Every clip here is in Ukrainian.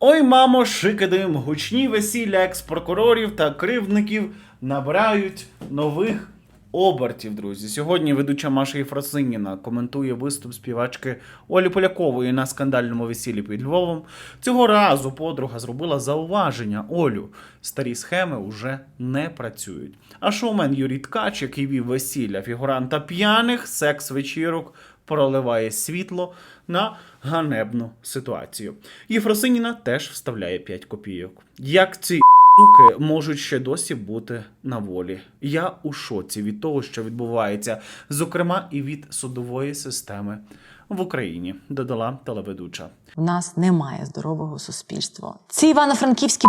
Ой, мамо, шикидим, гучні весілля екс-прокурорів та кривдників набирають нових обертів, друзі. Сьогодні ведуча Маша Єфросиніна коментує виступ співачки Олі Полякової на скандальному весіллі під Львовом. Цього разу подруга зробила зауваження Олю. Старі схеми уже не працюють. А шоумен Юрій Ткач, який вів весілля фігуранта п'яних секс-вечірок, проливає світло на ганебну ситуацію. Єфросиніна теж вставляє 5 копійок. Як ці суки можуть ще досі бути на волі? Я у шоці від того, що відбувається, зокрема і від судової системи в Україні, додала телеведуча. У нас немає здорового суспільства. Ці івано-франківські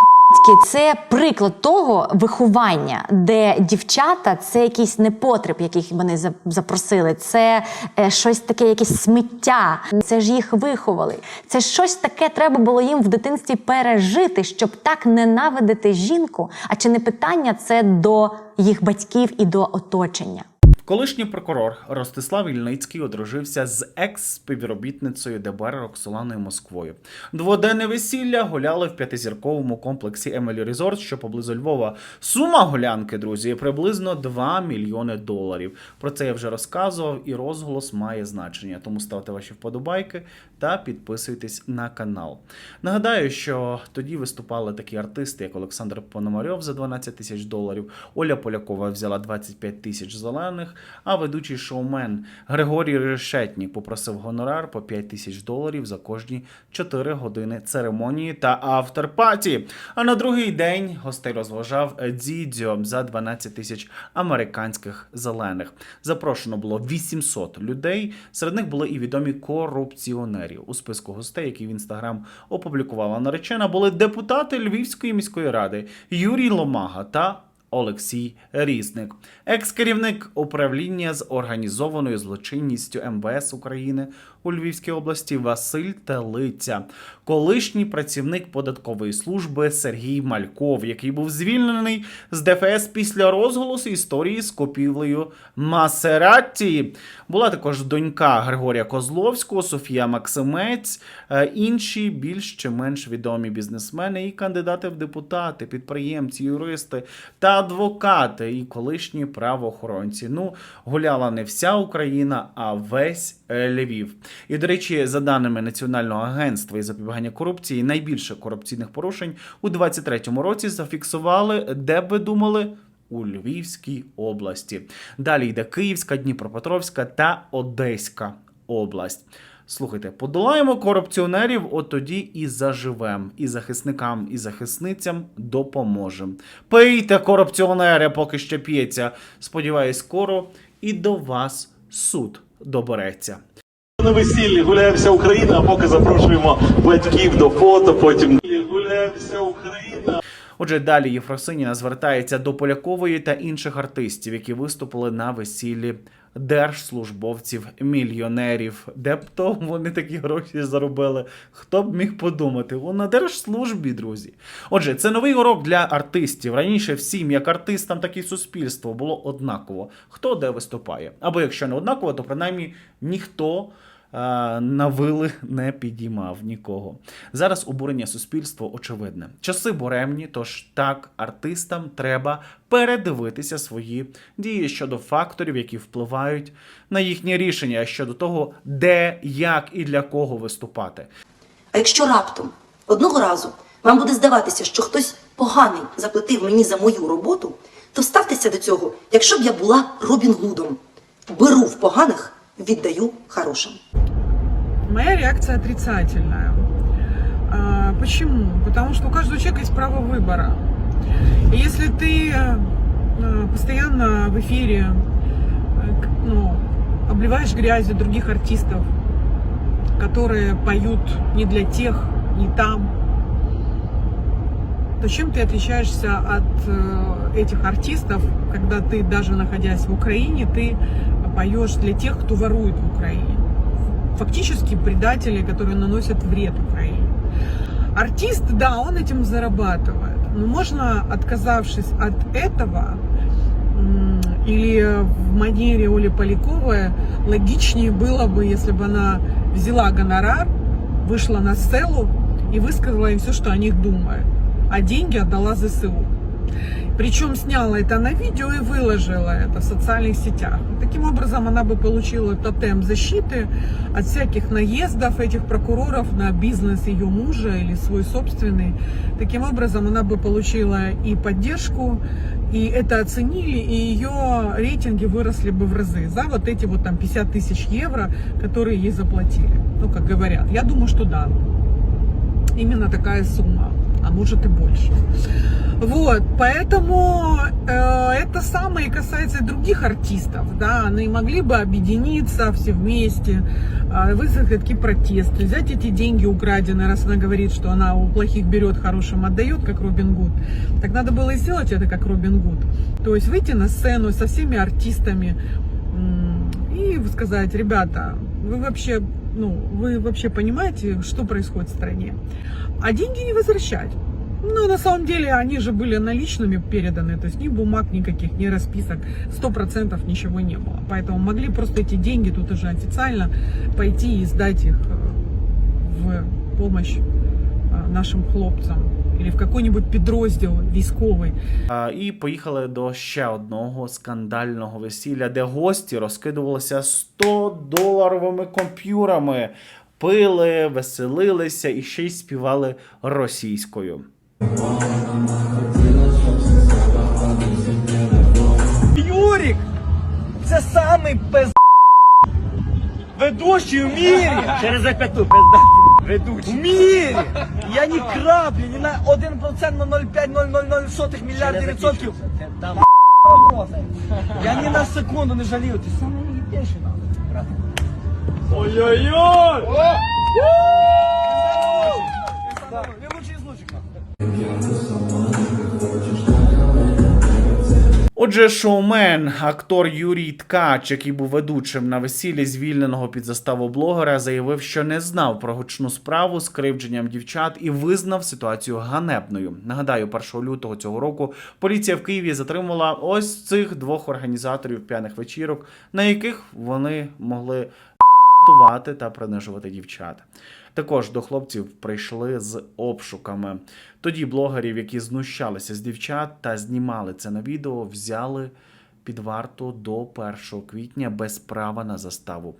це приклад того виховання, де дівчата це якийсь непотреб, яких вони за- запросили. Це е, щось таке, якесь сміття. Це ж їх виховали. Це щось таке треба було їм в дитинстві пережити, щоб так ненавидити жінку. А чи не питання це до їх батьків і до оточення? Колишній прокурор Ростислав Ільницький одружився з екс-співробітницею ДБР Роксоланою Москвою. Дводенне весілля гуляли в п'ятизірковому комплексі Емелі Резорт, що поблизу Львова. Сума гулянки, друзі, приблизно 2 мільйони доларів. Про це я вже розказував, і розголос має значення. Тому ставте ваші вподобайки та підписуйтесь на канал. Нагадаю, що тоді виступали такі артисти, як Олександр Пономарьов за 12 тисяч доларів, Оля Полякова взяла 25 тисяч зелених, а ведучий шоумен Григорій Решетнік попросив гонорар по 5 тисяч доларів за кожні 4 години церемонії та авторпаті. А на другий день гостей розважав Дзідзьо за 12 тисяч американських зелених. Запрошено було 800 людей. Серед них були і відомі корупціонери. У списку гостей, які в інстаграм опублікувала наречена, були депутати Львівської міської ради Юрій Ломага та Олексій Різник, екс-керівник управління з організованою злочинністю МВС України у Львівській області Василь Телиця, колишній працівник податкової служби Сергій Мальков, який був звільнений з ДФС після розголосу історії з купівлею Масератті. Була також донька Григорія Козловського, Софія Максимець, е, інші більш чи менш відомі бізнесмени і кандидати в депутати, підприємці, юристи та адвокати і колишні правоохоронці. Ну, гуляла не вся Україна, а весь е, Львів. І, до речі, за даними Національного агентства із запобігання корупції, найбільше корупційних порушень у 2023 році зафіксували, де б ви думали, у Львівській області. Далі йде Київська, Дніпропетровська та Одеська область. Слухайте, подолаємо корупціонерів, от тоді і заживем, і захисникам, і захисницям допоможемо. Пийте, корупціонери, поки ще п'ється. Сподіваюсь, скоро і до вас суд добереться. На весіллі гуляє вся Україна, а поки запрошуємо батьків до фото, потім гуляє вся Україна. Отже, далі Єфросиніна звертається до Полякової та інших артистів, які виступили на весіллі держслужбовців, мільйонерів. Де б то вони такі гроші заробили? Хто б міг подумати? О, на держслужбі, друзі. Отже, це новий урок для артистів. Раніше всім, як артистам, так і суспільству, було однаково, хто де виступає. Або якщо не однаково, то принаймні ніхто. А, На вили не підіймав нікого. Зараз обурення суспільства очевидне. Часи буремні, тож так артистам треба передивитися свої дії щодо факторів, які впливають на їхнє рішення щодо того, де, як і для кого виступати. А якщо раптом одного разу вам буде здаватися, що хтось поганий заплатив мені за мою роботу, то ставтеся до цього, якщо б я була Робін Гудом. Беру в поганих, віддаю хорошим. Моя реакция отрицательная. А, почему? Потому что у каждого человека есть право выбора. И если ты э, постоянно в эфире э, ну, обливаешь грязью других артистов, которые поют не для тех, не там, то чем ты отличаешься от э, этих артистов, когда ты даже находясь в Украине, ты поешь для тех, кто ворует в Украине? Фактически предатели, которые наносят вред Украине. Артист, да, он этим зарабатывает, но можно, отказавшись от этого, или в манере Оли Поляковой, логичнее было бы, если бы она взяла гонорар, вышла на сцену и высказала им все, что о них думает. А деньги отдала ЗСУ. Причем сняла это на видео и выложила это в социальных сетях. Таким образом, она бы получила тотем защиты от всяких наездов этих прокуроров на бизнес ее мужа или свой собственный. Таким образом, она бы получила и поддержку, и это оценили, и ее рейтинги выросли бы в разы за вот эти вот там 50 тысяч евро, которые ей заплатили. Ну, как говорят. Я думаю, что да. Именно такая сумма, а может и больше. Вот, поэтому э, это самое касается и других артистов, да, они могли бы объединиться все вместе, э, такие протесты, взять эти деньги украденные, раз она говорит, что она у плохих берет, хорошим отдает, как Робин Гуд, так надо было и сделать это как Робин Гуд, то есть выйти на сцену со всеми артистами и сказать, ребята, вы вообще, ну, вы вообще понимаете, что происходит в стране, а деньги не возвращать. Ну, на самом деле, они же были наличными переданы, то есть ни бумаг никаких, ни расписок, сто процентов ничего не было. Поэтому могли просто эти деньги тут уже официально пойти и сдать их э, в помощь э, нашим хлопцам или в какой-нибудь підрозділ військовий. А, І поїхали до ще одного скандального весілля, де гості розкидувалися 100 доларовими комп'юрами, пили, веселилися і ще й співали російською. Юрік це самий пиз... ведущий в мірі. Через запяту пизда. Ведучий. В мірі. Я ні краплі, ні на 1% на 0,5-0,00 мільярдів відсотків. Я ні на секунду не жалію. Ти самий найбільший брат. Ой-ой-ой! Він лучший з лучших. Отже, шоумен, актор Юрій Ткач, який був ведучим на весіллі звільненого під заставу блогера, заявив, що не знав про гучну справу з кривдженням дівчат і визнав ситуацію ганебною. Нагадаю, 1 лютого цього року поліція в Києві затримала ось цих двох організаторів п'яних вечірок, на яких вони могли тувати та принижувати дівчат. Також до хлопців прийшли з обшуками. Тоді блогерів, які знущалися з дівчат та знімали це на відео, взяли під варту до 1 квітня без права на заставу.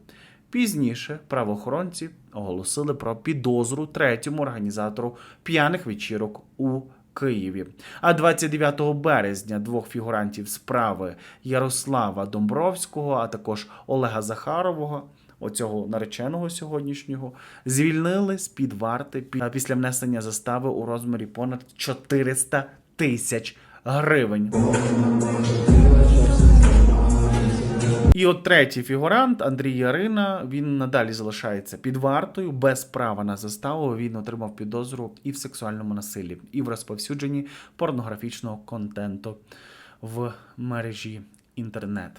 Пізніше правоохоронці оголосили про підозру третьому організатору п'яних вечірок у Києві. А 29 березня двох фігурантів справи Ярослава Домбровського, а також Олега Захарового, оцього нареченого сьогоднішнього, звільнили з під варти після внесення застави у розмірі понад 400 тисяч гривень. І от третій фігурант Андрій Ярина. Він надалі залишається під вартою без права на заставу. Він отримав підозру і в сексуальному насиллі, і в розповсюдженні порнографічного контенту в мережі інтернет.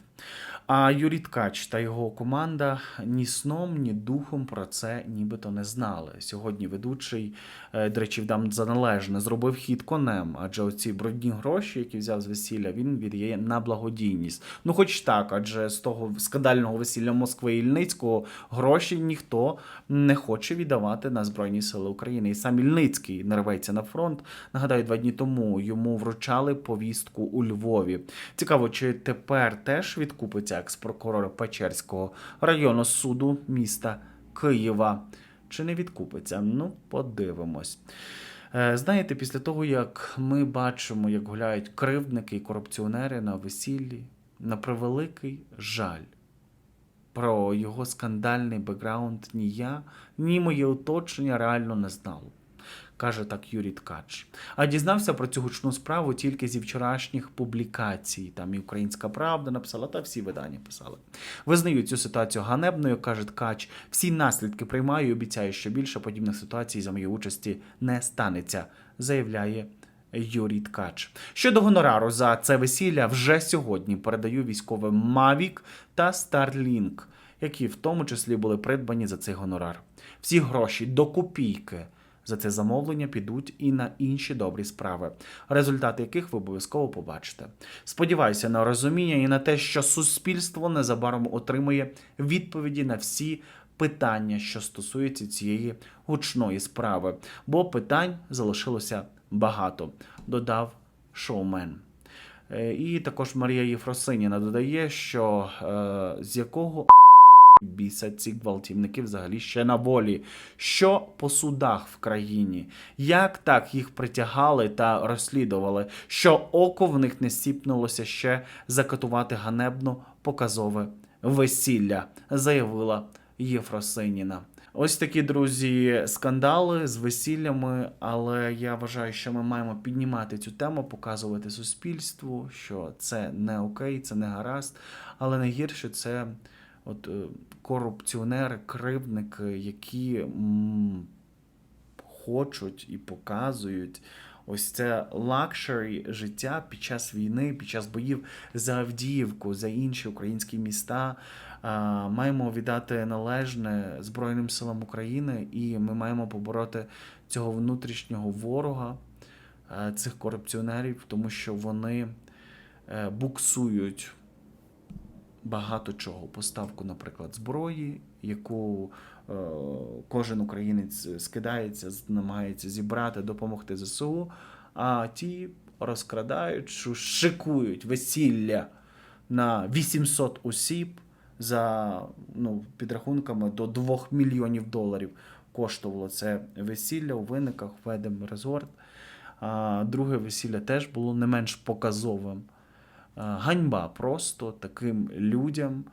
А Юрій Ткач та його команда ні сном, ні духом про це нібито не знали. Сьогодні ведучий, е, до речі, вдам за належне, зробив хід конем, адже оці брудні гроші, які взяв з весілля, він віддає на благодійність. Ну, хоч так, адже з того скандального весілля Москви Ільницького гроші ніхто не хоче віддавати на Збройні Сили України. І сам Ільницький не рветься на фронт. Нагадаю, два дні тому йому вручали повістку у Львові. Цікаво, чи тепер теж відкупиться екс-прокурор Печерського району суду міста Києва. Чи не відкупиться? Ну, подивимось. Е, Знаєте, після того, як ми бачимо, як гуляють кривдники і корупціонери на весіллі, на превеликий жаль, про його скандальний бекграунд ні я, ні моє оточення реально не знало. Каже так Юрій Ткач. А дізнався про цю гучну справу тільки зі вчорашніх публікацій. Там і Українська Правда написала, та всі видання писали. Визнаю цю ситуацію ганебною, каже Ткач. Всі наслідки приймаю і обіцяю, що більше подібних ситуацій за моєї участі не станеться, заявляє Юрій Ткач. Щодо гонорару за це весілля, вже сьогодні передаю військовим Mavic та Starlink, які в тому числі були придбані за цей гонорар. Всі гроші до копійки за це замовлення підуть і на інші добрі справи, результати яких ви обов'язково побачите. Сподіваюся на розуміння і на те, що суспільство незабаром отримує відповіді на всі питання, що стосується цієї гучної справи, бо питань залишилося багато, додав шоумен. Е, І також Марія Єфросиніна додає, що е, з якого біса ці гвалтівники взагалі ще на волі. Що по судах в країні? Як так їх притягали та розслідували? Що око в них не сіпнулося ще закатувати ганебно показове весілля, заявила Єфросиніна. Ось такі друзі скандали з весіллями, але я вважаю, що ми маємо піднімати цю тему, показувати суспільству, що це не окей, це не гаразд, але найгірше це от е, корупціонери, кривдники, які хочуть і показують ось це лакшері життя під час війни, під час боїв за Авдіївку, за інші українські міста. Маємо віддати належне Збройним силам України, і ми маємо побороти цього внутрішнього ворога, е, цих корупціонерів, тому що вони е, буксують багато чого. Поставку, наприклад, зброї, яку е, кожен українець скидається, намагається зібрати, допомогти ЗСУ, а ті розкрадають, шу- шикують весілля на 800 осіб за ну, підрахунками до 2 мільйонів доларів коштувало це весілля у виниках в Едем Резорт. А друге весілля теж було не менш показовим. Е, Ганьба просто таким людям,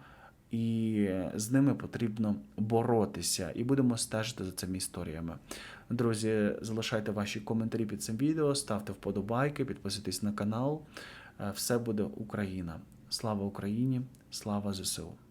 і з ними потрібно боротися. І будемо стежити за цими історіями. Друзі, залишайте ваші коментарі під цим відео, ставте вподобайки, підписуйтесь на канал. Е, Все буде Україна. Слава Україні! Слава ЗСУ!